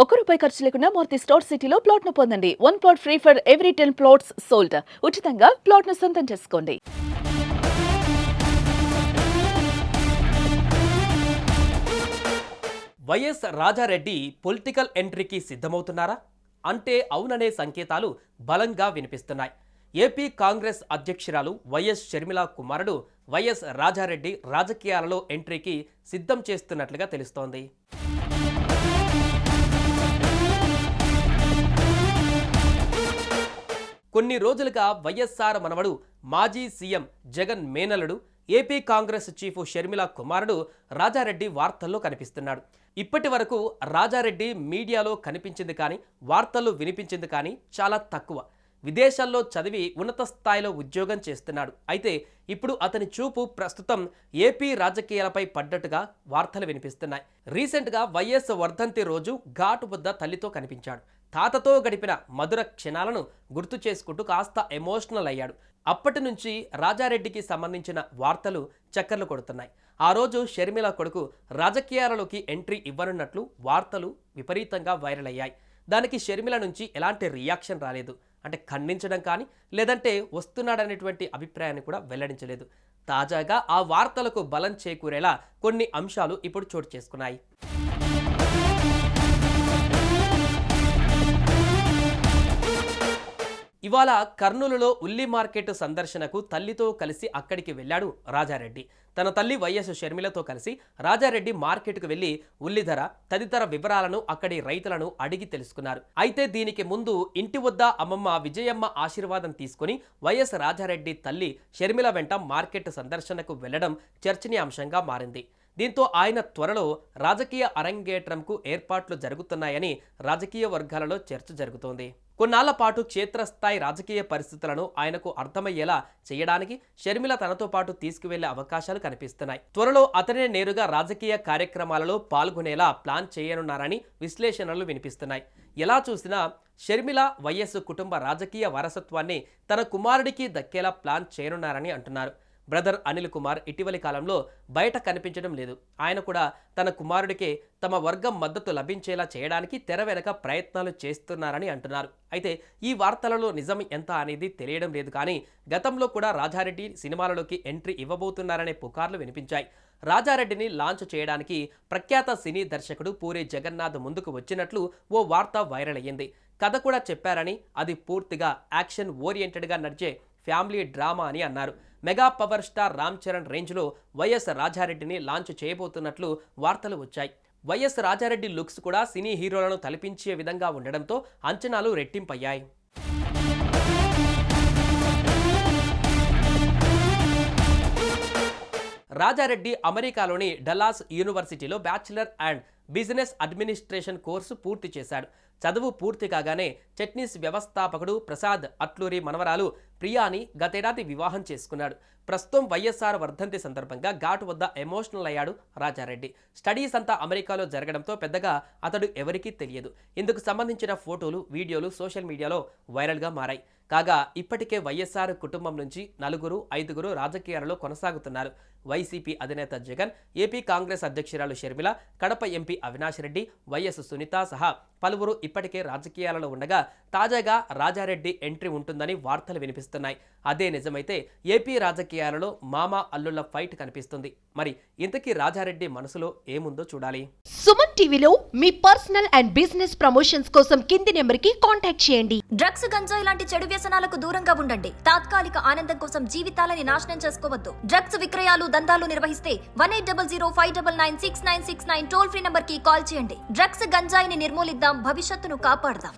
ఒక్క రూపాయి ఖర్చు లేకుండా మూర్తి స్టోర్ సిటీలో ప్లాట్ను పొందండి. One plot free for every ten plots sold ఉచితంగా ప్లాట్ను సొంతం చేసుకోండి. వైఎస్ రాజారెడ్డి పొలిటికల్ ఎంట్రీకి సిద్ధమవుతున్నారా? అంటే అవుననే సంకేతాలు బలంగా వినిపిస్తున్నాయి. ఏపీ కాంగ్రెస్ అధ్యక్షురాలు వైఎస్ షర్మిల కుమారుడు వైఎస్ రాజారెడ్డి రాజకీయాలలో ఎంట్రీకి సిద్ధం చేస్తున్నట్లుగా తెలుస్తోంది. కొన్ని రోజులుగా వైఎస్ఆర్ మనవడు మాజీ సీఎం జగన్ మేనలుడు ఏపీ కాంగ్రెస్ చీఫ్ షర్మిల కుమారుడు రాజారెడ్డి వార్తల్లో కనిపిస్తున్నాడు. ఇప్పటి వరకు రాజారెడ్డి మీడియాలో కనిపించింది కానీ వార్తల్లో వినిపించింది కానీ చాలా తక్కువ. విదేశాల్లో చదివి ఉన్నత స్థాయిలో ఉద్యోగం చేస్తున్నాడు. అయితే ఇప్పుడు అతని చూపు ప్రస్తుతం ఏపీ రాజకీయాలపై పడ్డట్టుగా వార్తలు వినిపిస్తున్నాయి. రీసెంట్గా వైఎస్ వర్ధంతి రోజు ఘాటు వద్ద తల్లితో కనిపించాడు. తాతతో గడిపిన మధుర క్షణాలను గుర్తు చేసుకుంటూ కాస్త ఎమోషనల్ అయ్యాడు. అప్పటి నుంచి రాజారెడ్డికి సంబంధించిన వార్తలు చక్కర్లు కొడుతున్నాయి. ఆ రోజు షర్మిల కొడుకు రాజకీయాలలోకి ఎంట్రీ ఇవ్వనున్నట్లు వార్తలు విపరీతంగా వైరల్ అయ్యాయి. దానికి షర్మిల నుంచి ఎలాంటి రియాక్షన్ రాలేదు. అంటే ఖండించడం కానీ లేదంటే వస్తున్నాడనేటువంటి అభిప్రాయాన్ని కూడా వెల్లడించలేదు. తాజాగా ఆ వార్తలకు బలం చేకూరేలా కొన్ని అంశాలు ఇప్పుడు చోటు చేసుకున్నాయి. ఇవాళ కర్నూలులో ఉల్లి మార్కెట్ సందర్శనకు తల్లితో కలిసి అక్కడికి వెళ్ళాడు రాజారెడ్డి. తన తల్లి వైఎస్ షర్మిలతో కలిసి రాజారెడ్డి మార్కెట్కు వెళ్ళి ఉల్లి ధర తదితర వివరాలను అక్కడి రైతులను అడిగి తెలుసుకున్నారు. అయితే దీనికి ముందు ఇంటి వద్ద అమ్మమ్మ విజయమ్మ ఆశీర్వాదం తీసుకుని వైఎస్ రాజారెడ్డి తల్లి షర్మిల వెంట మార్కెట్ సందర్శనకు వెళ్ళడం చర్చనీయాంశంగా మారింది. దీంతో ఆయన త్వరలో రాజకీయ అరంగేట్రంకు ఏర్పాట్లు జరుగుతున్నాయని రాజకీయ వర్గాలలో చర్చ జరుగుతోంది. కొన్నాళ్ళ పాటు క్షేత్రస్థాయి రాజకీయ పరిస్థితులను ఆయనకు అర్థమయ్యేలా చేయడానికి షర్మిల తనతో పాటు తీసుకువెళ్ళే అవకాశాలు కనిపిస్తున్నాయి. త్వరలో అతనే నేరుగా రాజకీయ కార్యక్రమాలలో పాల్గొనేలా ప్లాన్ చేయనున్నారని విశ్లేషణలు వినిపిస్తున్నాయి. ఎలా చూసినా షర్మిల వైఎస్ కుటుంబ రాజకీయ వారసత్వాన్ని తన కుమారుడికి దక్కేలా ప్లాన్ చేయనున్నారని అంటున్నారు. బ్రదర్ అనిల్ కుమార్ ఇటీవలి కాలంలో బయట కనిపించడం లేదు. ఆయన కూడా తన కుమారుడికే తమ వర్గం మద్దతు లభించేలా చేయడానికి తెర వెనక ప్రయత్నాలు చేస్తున్నారని అంటున్నారు. అయితే ఈ వార్తలలో నిజం ఎంత అనేది తెలియడం లేదు కానీ గతంలో కూడా రాజారెడ్డి సినిమాలలోకి ఎంట్రీ ఇవ్వబోతున్నారనే పుకార్లు వినిపించాయి. రాజారెడ్డిని లాంచ్ చేయడానికి ప్రఖ్యాత సినీ దర్శకుడు పూరి జగన్నాథ్ ముందుకు వచ్చినట్లు ఓ వార్త వైరల్ అయ్యింది. కథ కూడా చెప్పారని అది పూర్తిగా యాక్షన్ ఓరియంటెడ్గా నడిచే ఫ్యామిలీ డ్రామా అని అన్నారు. Mega power star Ram Charan రేంజ్లో వైఎస్ రాజారెడ్డిని లాంచ్ చేయబోతున్నట్లు వార్తలు వచ్చాయి. వైఎస్ రాజారెడ్డి లుక్స్ కూడా సినీ హీరోలను తలపించే విధంగా ఉండడంతో అంచనాలు రెట్టింపయ్యాయి. రాజారెడ్డి అమెరికాలోని డల్లాస్ యూనివర్సిటీలో bachelor and business administration course పూర్తి చేశాడు. చదువు పూర్తి కాగానే చట్నీస్ వ్యవస్థాపకుడు ప్రసాద్ అట్లూరి మనవరాలు ప్రియాని గతేడాది వివాహం చేసుకున్నాడు. ప్రస్తుతం వైఎస్ఆర్ వర్ధంతి సందర్భంగా ఘాటు వద్ద ఎమోషనల్ అయ్యాడు రాజారెడ్డి. స్టడీస్ అంతా అమెరికాలో జరగడంతో పెద్దగా అతడు ఎవరికీ తెలియదు. ఇందుకు సంబంధించిన ఫోటోలు వీడియోలు సోషల్ మీడియాలో వైరల్గా మారాయి. కాగా ఇప్పటికే వైఎస్ఆర్ కుటుంబం నుంచి నలుగురు ఐదుగురు రాజకీయాలలో కొనసాగుతున్నారు. వైసీపీ అధినేత జగన్ ఏపీ కాంగ్రెస్ అధ్యక్షురాలు షర్మిల కడప ఎంపీ అవినాష్ రెడ్డి వైఎస్ సునీత సహా పలువురు ఇప్పటికే రాజకీయాలలో ఉండగా తాజాగా రాజారెడ్డి ఎంట్రీ ఉంటుందని వార్తలు వినిపిస్తున్నాయి. అదే నిజమైతే ఏపీ రాజకీయాలలో మామ అల్లుళ్ళ ఫైట్ కనిపిస్తుంది. మరి ఇంతకీ రాజారెడ్డి మనసులో ఏముందో చూడాలి. సుమన్ టీవీలో మీ పర్సనల్ అండ్ బిజినెస్ ప్రమోషన్స్ కోసం కింది నెంబర్కి కాంటాక్ట్ చేయండి. డ్రగ్స్ గంజాయి లాంటి చెడు వ్యసనాలకు దూరంగా ఉండండి. తాత్కాలిక ఆనందం కోసం జీవితాలని నాశనం చేసుకోవద్దు. డ్రగ్స్ విక్రయాలు దందాలు నిర్వహిస్తే one eight double zero five double nine six nine six nine toll free నంబర్కి కాల్ చేయండి. డ్రగ్స్ గంజాయిని నిర్మూలిద్దాం. భవిష్యత్తును కాపాడదాం.